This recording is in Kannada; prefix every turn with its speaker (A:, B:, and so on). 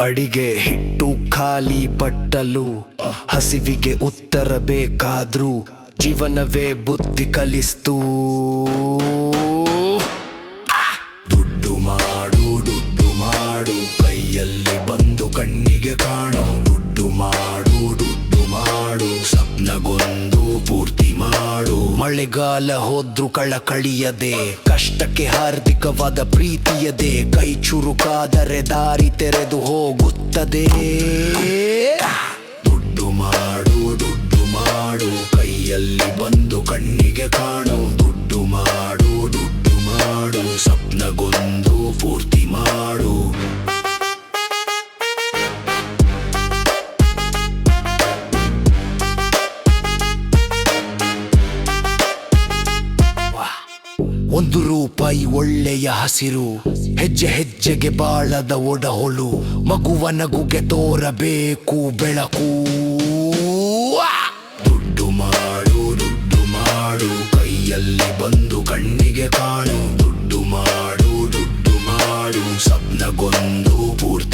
A: ಅಡಿಗೆ ಹಿಟ್ಟು ಖಾಲಿ ಪಟ್ಟಲು, ಹಸಿವಿಗೆ ಉತ್ತರ ಬೇಕಾದ್ರೂ ಜೀವನವೇ ಬುದ್ಧಿ ಕಲಿಸ್ತು. ದುಡ್ಡು ಮಾಡು ದುಡ್ಡು ಮಾಡು, ಕೈಯಲ್ಲಿ ಬಂದು ಕಣ್ಣಿಗೆ ಕಾಣೋ, ದುಡ್ಡು ಮಾಡು. ಮಳೆಗಾಲ ಹೋದ್ರು ಕಳಕಳಿಯದೆ ಕಷ್ಟಕ್ಕೆ ಹಾರ್ದಿಕವಾದ ಪ್ರೀತಿಯದೆ, ಕೈ ಚುರುಕಾದರೆ ದಾರಿ ತೆರೆದು ಹೋಗುತ್ತದೆ. ದುಡ್ಡು ಮಾಡು ದುಡ್ಡು ಮಾಡು, ಕೈಯಲ್ಲಿ ಬಂದು ಕಣ್ಣಿಗೆ ಕಾಣು. ದುಡ್ಡು ಮಾಡು ದುಡ್ಡು ಮಾಡು, ಸ್ವಪ್ನಗೊಂದು ಪೂರ್ತಿ ಒಂದು ರೂಪಾಯಿ ಒಳ್ಳೆಯ ಹಸಿರು. ಹೆಜ್ಜೆ ಹೆಜ್ಜೆಗೆ ಬಾಳದ ಒಡಹೊಳು. ಮಗುವ ನಗುಗೆ ತೋರಬೇಕು ಬೆಳಕು. ದುಡ್ಡು ಮಾಡು ದುಡ್ಡು ಮಾಡು. ಕೈಯಲ್ಲಿ ಬಂದು ಕಣ್ಣಿಗೆ ಕಾಣು. ದುಡ್ಡು ಮಾಡು ದುಡ್ಡು ಮಾಡು. ಸ್ವಪ್ನಗೊಂದು ಪೂರ್ತಿ